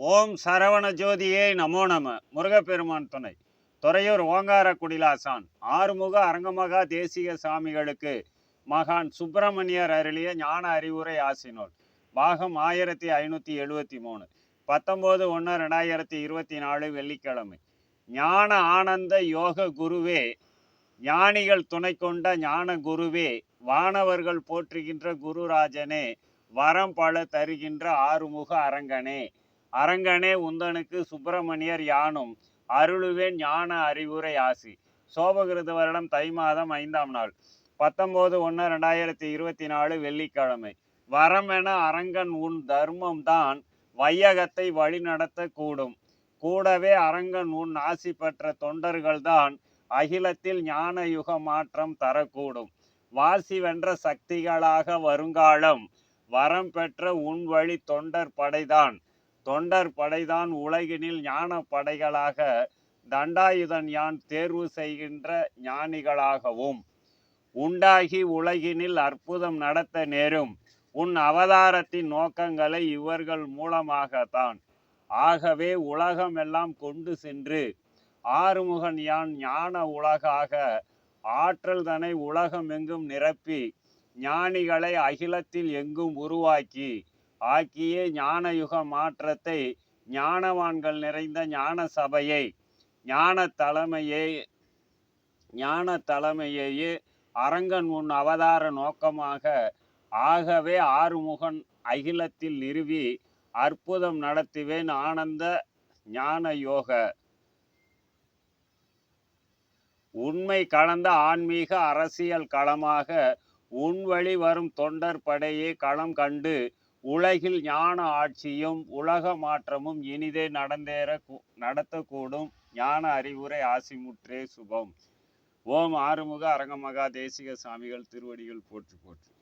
ஓம் சரவண ஜோதியே நமோ நம. முருகப்பெருமான் துணை. துறையூர் ஓங்கார குடிலாசான். ஆறுமுக அரங்கமகா தேசிய சாமிகளுக்கு மகான் சுப்பிரமணியர் அருளிய ஞான அறிவுரை ஆசினோல் பாகம் ஆயிரத்தி ஐநூற்றி எழுபத்தி மூணு பத்தொம்போது ஒன்று ரெண்டாயிரத்தி இருபத்தி நாலு வெள்ளிக்கிழமை. ஞான ஆனந்த யோக குருவே ஞானிகள் துணை கொண்ட ஞான குருவே வானவர்கள் போற்றுகின்ற குருராஜனே வரம் பல தருகின்ற ஆறுமுக அரங்கனே. அரங்கனே உந்தனுக்கு சுப்பிரமணியர் யானும் அருளுவேன் ஞான அறிவுரை ஆசி. சோபகிருத வருடம் தை மாதம் ஐந்தாம் நாள். பத்தொம்போது ஒன்று ரெண்டாயிரத்தி இருபத்தி நாலு வெள்ளிக்கிழமை. வரம் என அரங்கன் உன் தர்மம் தான் வையகத்தை வழிநடத்த கூடும். கூடவே அரங்கன் உன் ஆசி பெற்ற தொண்டர்கள்தான் அகிலத்தில் ஞான யுக மாற்றம் தரக்கூடும். வாசி வென்ற சக்திகளாக வருங்காலம் வரம் பெற்ற உன் வழி தொண்டர் படைதான். தொண்டர் படைதான் உலகினில் ஞான படைகளாக தண்டாயுதன் யான் தேர்வு செய்கின்ற ஞானிகளாகவும். உண்டாகி உலகினில் அற்புதம் நடத்த நேரும் உன் அவதாரத்தின் நோக்கங்களை இவர்கள் மூலமாகத்தான். ஆகவே உலகமெல்லாம் கொண்டு சென்று ஆறுமுகன் யான் ஞான உலகாக ஆற்றல் தனை உலகம் எங்கும் நிரப்பி ஞானிகளை அகிலத்தில் எங்கும் உருவாக்கி ஆக்கிய ஞான யுக மாற்றத்தை ஞானவான்கள் நிறைந்த ஞான சபையை ஞான தலைமையை ஞான தலைமையையே அரங்கன் உன் அவதார நோக்கமாக ஆகவே ஆறுமுகன் அகிலத்தில் நிறுவி அற்புதம் நடத்துவேன் ஆனந்த ஞான யோக உண்மை கலந்த ஆன்மீக அரசியல் களமாக உன் வழி வரும் தொண்டர் படையே களம் கண்டு உலகில் ஞான ஆட்சியும் உலக மாற்றமும் இனிதே நடந்தேற கூ- நடத்தக்கூடும். ஞான அறிவுரை ஆசிமுற்றே சுபம். ஓம் ஆறுமுக அரங்கமகா தேசிக சாமிகள் திருவடிகள் போற்றி போற்று.